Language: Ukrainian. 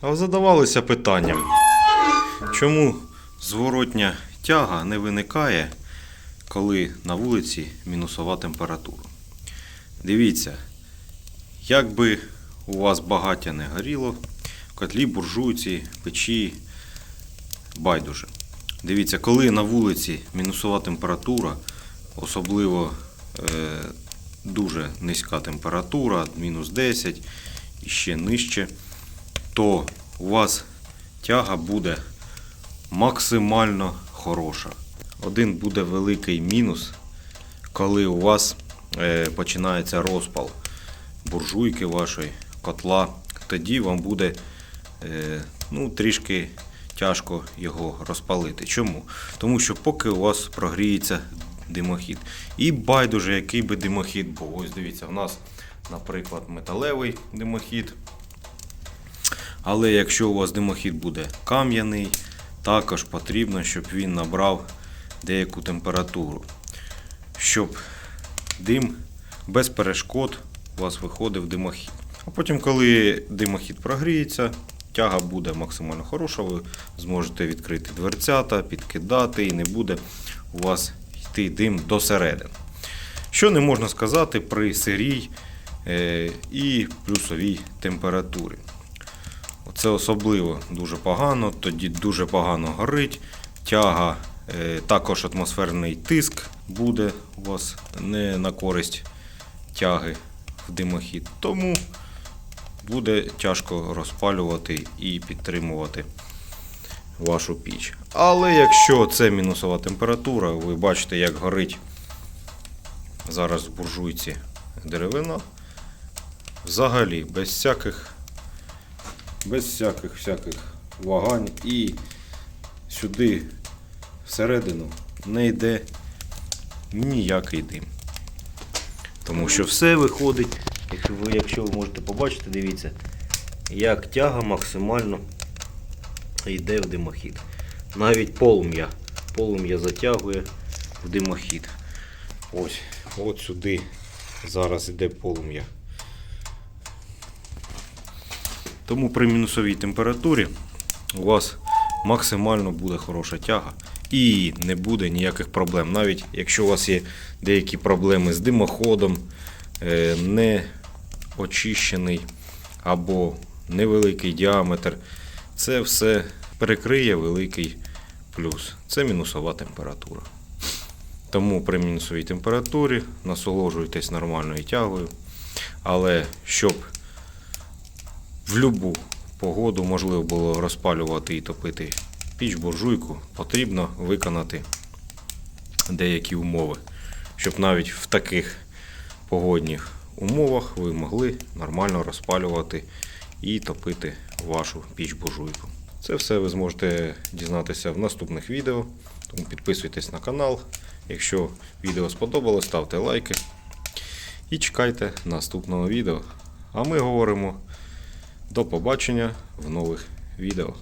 А задавалися питанням, чому зворотня тяга не виникає, коли на вулиці мінусова температура? Дивіться, як би у вас багаття не горіло, в котлі, буржуйці, печі, байдуже. Дивіться, коли на вулиці мінусова температура, особливо е, дуже низька температура, мінус 10 і ще нижче, то у вас тяга буде максимально хороша. Один буде великий мінус, коли у вас е, починається розпал буржуйки вашої, котла, тоді вам буде е, ну, трішки тяжко його розпалити. Чому? Тому що поки у вас прогріється димохід. І байдуже, який би димохід був. Ось дивіться, у нас, наприклад, металевий димохід. Але якщо у вас димохід буде кам'яний, також потрібно, щоб він набрав деяку температуру. Щоб дим без перешкод у вас виходив димохід. А потім, коли димохід прогріється, тяга буде максимально хороша, ви зможете відкрити дверцята, підкидати і не буде у вас йти дим до середини. Що не можна сказати при сирій е, і плюсовій температурі. Це особливо дуже погано, тоді дуже погано горить. Тяга, е, також атмосферний тиск буде у вас не на користь тяги в димохід. Тому буде тяжко розпалювати і підтримувати вашу піч. Але якщо це мінусова температура, ви бачите, як горить зараз в буржуйці деревина, взагалі без всяких без всяких всяких вагань і сюди всередину не йде ніякий дим. Тому що все виходить, якщо ви, якщо ви можете побачити, дивіться, як тяга максимально йде в димохід. Навіть полум'я. Полум'я затягує в димохід. Ось, от сюди зараз йде полум'я. Тому при мінусовій температурі у вас максимально буде хороша тяга і не буде ніяких проблем. Навіть якщо у вас є деякі проблеми з димоходом, е, не очищений або невеликий діаметр, це все перекриє великий плюс. Це мінусова температура. Тому при мінусовій температурі насолоджуйтесь нормальною тягою. Але щоб в будь-яку погоду можливо було розпалювати і топити піч буржуйку, потрібно виконати деякі умови, щоб навіть в таких погодних умовах ви могли нормально розпалювати і топити вашу піч буржуйку. Це все ви зможете дізнатися в наступних відео. Тому підписуйтесь на канал. Якщо відео сподобалось, ставте лайки і чекайте наступного відео. А ми говоримо до побачення в нових відео.